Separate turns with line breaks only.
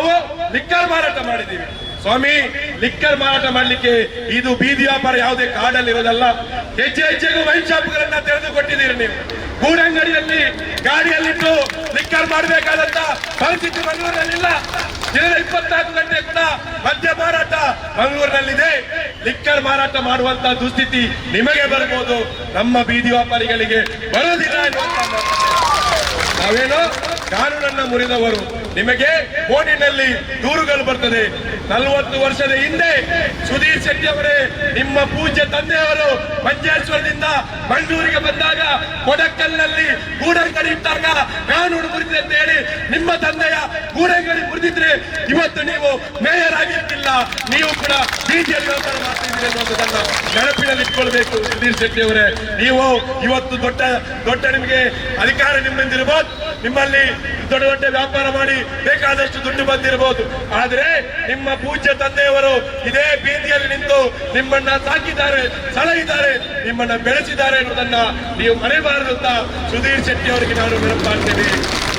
ನಾವು ಲಿಕ್ಕರ್ ಮಾರಾಟ ಮಾಡಿದ್ದೀವಿ. ಸ್ವಾಮಿ, ಲಿಕ್ಕರ್ ಮಾರಾಟ ಮಾಡ್ಲಿಕ್ಕೆ ಇದು ಬೀದಿ ವ್ಯಾಪಾರ ಯಾವುದೇ ಕಾಡಲ್ಲಿ ಇರೋದಲ್ಲ. ಹೆಜ್ಜೆ ಹೆಜ್ಜೆಗೂ ವೈನ್ ಶಾಪ್ಗಳನ್ನ ತೆರೆದುಕೊಟ್ಟಿದ್ದೀರಿ ನೀವು. ಗೂಡಂಗಡಿಯಲ್ಲಿ ಗಾಡಿಯಲ್ಲಿಟ್ಟು ಲಿಕ್ಕರ್ ಮಾಡಬೇಕಾದಂತ ಪರಿಸ್ಥಿತಿ ಮಂಗಳೂರಿನಲ್ಲಿಲ್ಲ. ದಿನದ ಇಪ್ಪತ್ನಾಲ್ಕು ಗಂಟೆ ಕೂಡ ಮದ್ಯ ಮಾರಾಟ ಮಂಗಳೂರಿನಲ್ಲಿದೆ. ಲಿಕ್ಕರ್ ಮಾರಾಟ ಮಾಡುವಂತ ದುಸ್ಥಿತಿ ನಿಮಗೆ ಬರ್ಬೋದು. ನಮ್ಮ ಬೀದಿ ವ್ಯಾಪಾರಿಗಳಿಗೆ ಬರೋದಿಲ್ಲ ಎನ್ನುವಂತ ನಾವೇನು? ಕಾನೂನನ್ನ ಮುರಿದವರು. ನಿಮಗೆ ಬೋರ್ಡಿನಲ್ಲಿ ದೂರುಗಳು ಬರ್ತದೆ. ನಲವತ್ತು ವರ್ಷದ ಹಿಂದೆ ಸುಧೀರ್ ಶೆಟ್ಟಿ ಅವರೇ ನಿಮ್ಮ ಪೂಜ್ಯ ತಂದೆಯವರು ಮಂಜೇಶ್ವರದಿಂದ ಮಂಗಳೂರಿಗೆ ಬಂದಾಗ ಕೊಡಕಲ್ನಲ್ಲಿ ಗೂಡಂಗಡಿ ಮುರಿದಿದೆ ಅಂತ ಹೇಳಿ ನಿಮ್ಮ ತಂದೆಯ ಗೂಡೆಗಳಿಗೆ ಮುರಿದಿದ್ರೆ ಇವತ್ತು ನೀವು ಮೇಯರ್ ಆಗಿರ್ತಿಲ್ಲ. ನೀವು ಕೂಡ ಬಿಜೆಪಿ ವ್ಯಾಪಾರ ಮಾಡ್ತಿದ್ದೀರಿ ಅನ್ನೋದನ್ನ ನೆನಪಿನಲ್ಲಿ ಇಟ್ಕೊಳ್ಬೇಕು, ಸುಧೀರ್ ಶೆಟ್ಟಿ ಅವರೇ. ನೀವು ಇವತ್ತು ದೊಡ್ಡ ದೊಡ್ಡ ನಿಮಗೆ ಅಧಿಕಾರ ನಿಮ್ಮಿಂದಿರ್ಬೋದು ನಿಮ್ಮಲ್ಲಿ ದೊಡ್ಡ ದೊಡ್ಡ ವ್ಯಾಪಾರ ಮಾಡಿ ಬೇಕಾದಷ್ಟು ದುಡ್ಡು ಬಂದಿರಬಹುದು ಆದ್ರೆ ನಿಮ್ಮ ಪೂಜ್ಯ ತಂದೆಯವರು ಇದೇ ಬೀದಿಯಲ್ಲಿ ನಿಂತು ನಿಮ್ಮನ್ನ ಸಾಕಿದ್ದಾರೆ ಸಲಹಿದ್ದಾರೆ ನಿಮ್ಮನ್ನ ಬೆಳೆಸಿದ್ದಾರೆ ಅನ್ನೋದನ್ನ ನೀವು ಮರೆಯಬಾರದು ಅಂತ ಸುಧೀರ್ ಶೆಟ್ಟಿ ಅವರಿಗೆ ನಾನು ನೆನಪು